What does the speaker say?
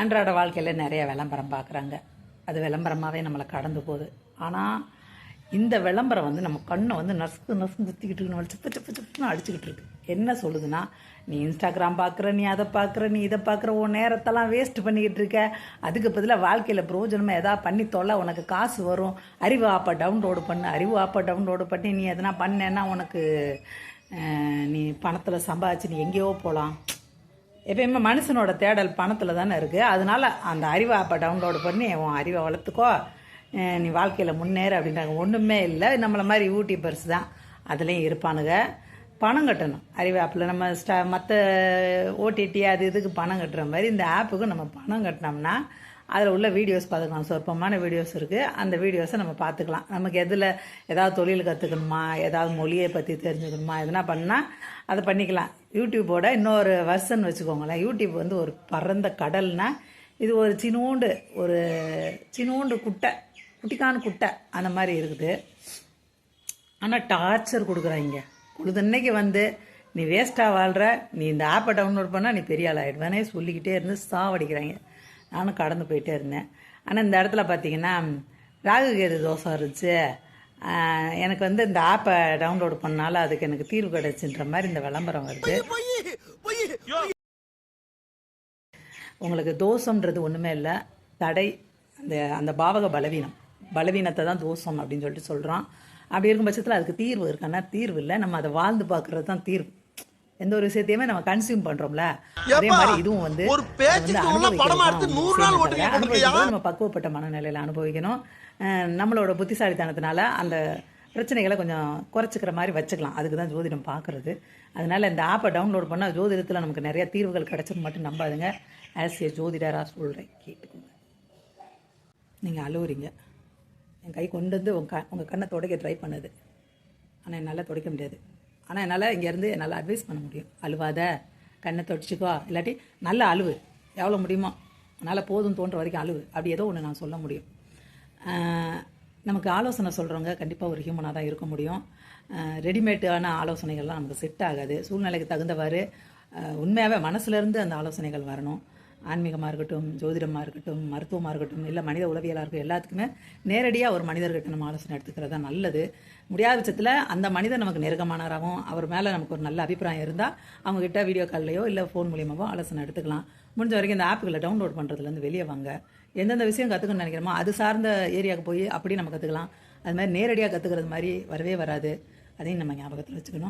அன்றாட வாழ்க்கையில் நிறைய விளம்பரம் பார்க்குறாங்க. அது விளம்பரமாகவே நம்மளை கடந்து போகுது. ஆனால் இந்த விளம்பரம் வந்து நம்ம கண்ணை வந்து நசுக்கு நசுக்கு குத்திக்கிட்டு இருக்கு நம்மளை சிப்பு சிப்பு சிப்புன்னு அடிச்சுக்கிட்டு இருக்கு. என்ன சொல்லுதுன்னா நீ இன்ஸ்டாகிராம் பார்க்குற நீ அதை பார்க்குற நீ இதை பார்க்குற உன் நேரத்தெல்லாம் வேஸ்ட் பண்ணிக்கிட்டு இருக்க. அதுக்கு பதிலாக வாழ்க்கையில் பிரயோஜனமாக எதாவது பண்ணி தொல்லை உனக்கு காசு வரும். அறிவு ஆப்பை டவுன்லோடு பண்ணு. அறிவு ஆப்பை டவுன்லோடு பண்ணி நீ எதனா பண்ணேன்னா உனக்கு நீ பணத்தில் சம்பாதிச்சு நீ எங்கேயோ போகலாம் எப்பயுமே மனுஷனோட தேடல் பணத்தில் தானே இருக்குது அதனால் அந்த அறிவை ஆப்பை டவுன்லோடு பண்ணி உன் அறிவை வளர்த்துக்கோ. நீ வாழ்க்கையில் முன்னேறு அப்படின்றாங்க. ஒன்றுமே இல்லை. நம்மளை மாதிரி யூடியூபர்ஸ் தான் அதுலேயும் இருப்பானுங்க. பணம் கட்டணும். அறிவு ஆப்பில் நம்ம ஸ்டா மற்ற ஓடிடி அது இதுக்கு பணம் கட்டுற மாதிரி இந்த ஆப்புக்கு நம்ம பணம் கட்டினோம்னா அதில் உள்ள வீடியோஸ் பார்த்துக்கலாம். சொற்பமான வீடியோஸ் இருக்குது அந்த வீடியோஸை நம்ம பார்த்துக்கலாம். நமக்கு எதில் ஏதாவது தொழில் கற்றுக்கணுமா ஏதாவது மொழியை பற்றி தெரிஞ்சுக்கணுமா? எதுனா பண்ணால் அதை பண்ணிக்கலாம். யூடியூப்போட இன்னொரு வருஷன் வச்சுக்கோங்களேன். யூடியூப் வந்து ஒரு பறந்த கடல்னா இது ஒரு சினோண்டு ஒரு சினோண்டு குட்டை குட்டிக்கான குட்டை அந்த மாதிரி இருக்குது. ஆனால் டார்ச்சர் கொடுக்குறாங்க. பொழுதன்னைக்கு வந்து நீ வேஸ்ட்டாக வாழ்கிற நீ இந்த ஆப்பை டவுன்லோட் பண்ணால் நீ பெரிய ஆள் ஆகிடுவேனே சொல்லிக்கிட்டே இருந்து சாவடிக்கிறாங்க. நானும் கடந்து போயிட்டே இருந்தேன். ஆனால் இந்த இடத்துல பார்த்தீங்கன்னா ராகு கேது தோசை இருந்துச்சு. எனக்கு வந்து இந்த ஆப்பை டவுன்லோட் பண்ணால அதுக்கு எனக்கு தீர்வு கிடைச்சுன்ற மாதிரி இந்த விளம்பரம் வருது. உங்களுக்கு தோஷம்ன்றது ஒன்றுமே இல்லை. தடை அந்த அந்த பாவக பலவீனம். பலவீனத்தை தான் தோஷம் அப்படின்னு சொல்லிட்டு சொல்கிறோம் அப்படி இருக்கும் பட்சத்தில் அதுக்கு தீர்வு இருக்குன்னா தீர்வு இல்லை. நம்ம அதை வாழ்ந்து பார்க்கறது தான் தீர்வு. எந்த ஒரு விஷயத்தையுமே நம்ம கன்சியூம் பண்றோம்ல? அதே மாதிரி இதுவும் வந்து நம்ம பக்குவப்பட்ட மனநிலையில் அனுபவிக்கணும். நம்மளோட புத்திசாலித்தனத்தினால அந்த பிரச்சனைகளை கொஞ்சம் குறைச்சிக்கிற மாதிரி வச்சுக்கலாம். அதுக்கு தான் ஜோதிடம் பார்க்குறது. அதனால இந்த ஆப்பை டவுன்லோட் பண்ணால் ஜோதிடத்தில் நமக்கு நிறைய தீர்வுகள் கிடைச்சிரும் மட்டும் நம்பாதுங்க. ஆஸ் ஏ ஜோதிடராக சொல்கிறேன் கேட்டுக்கோங்க. நீங்கள் அழுவுறீங்க. என் கை கொண்டு வந்து உங்கள் க உங்கள் கண்ணை துடைக்க ட்ரை பண்ணுது. ஆனால் என்னால் துடைக்க முடியாது. ஆனால் என்னால் இங்கேருந்து என்னால் அட்வைஸ் பண்ண முடியும். அழுவாத கண்ணை தொடச்சிக்கோ. இல்லாட்டி நல்ல அழுவு. எவ்வளோ முடியுமோ. அதனால் போதும் தோன்ற வரைக்கும் அழுவு. அப்படி ஏதோ ஒன்று நான் சொல்ல முடியும். நமக்கு ஆலோசனை சொல்கிறவங்க கண்டிப்பாக ஒரு ஹியூமனாக தான் இருக்க முடியும். ரெடிமேடான ஆலோசனைகள்லாம் நமக்கு செட் ஆகாது. சூழ்நிலைக்கு தகுந்தவாறு உண்மையாகவே மனசுலேருந்து அந்த ஆலோசனைகள் வரணும். ஆன்மீகமாக இருக்கட்டும் ஜோதிடமாக இருக்கட்டும் மருத்துவமாக இருக்கட்டும் இல்லை மனித உளவியலாக இருக்கட்டும் எல்லாத்துக்குமே நேரடியாக ஒரு மனிதர்கிட்ட நம்ம ஆலோசனை எடுத்துக்கிறது தான் நல்லது. முடியாத பட்சத்தில் அந்த மனிதர் நமக்கு நெருக்கமானவராகவும் அவர் மேலே நமக்கு ஒரு நல்ல அபிப்பிராயம் இருந்தால் அவங்ககிட்ட வீடியோ கால்லையோ இல்லை ஃபோன் மூலியமாகவோ ஆலோசனை எடுத்துக்கலாம். முடிஞ்ச வரைக்கும் இந்த ஆப்புகளை டவுன்லோட் பண்ணுறதுலேருந்து வெளியே வாங்க. எந்தெந்த விஷயம் கற்றுக்கணும்னு நினைக்கிறோமோ அது சார்ந்த ஏரியாவுக்கு போய் அப்படி நம்ம கற்றுக்கலாம் அது மாதிரி நேரடியாக கற்றுக்கிறது மாதிரி வரவே வராது. அதையும் நம்ம ஞாபகத்தில் வச்சுக்கணும்.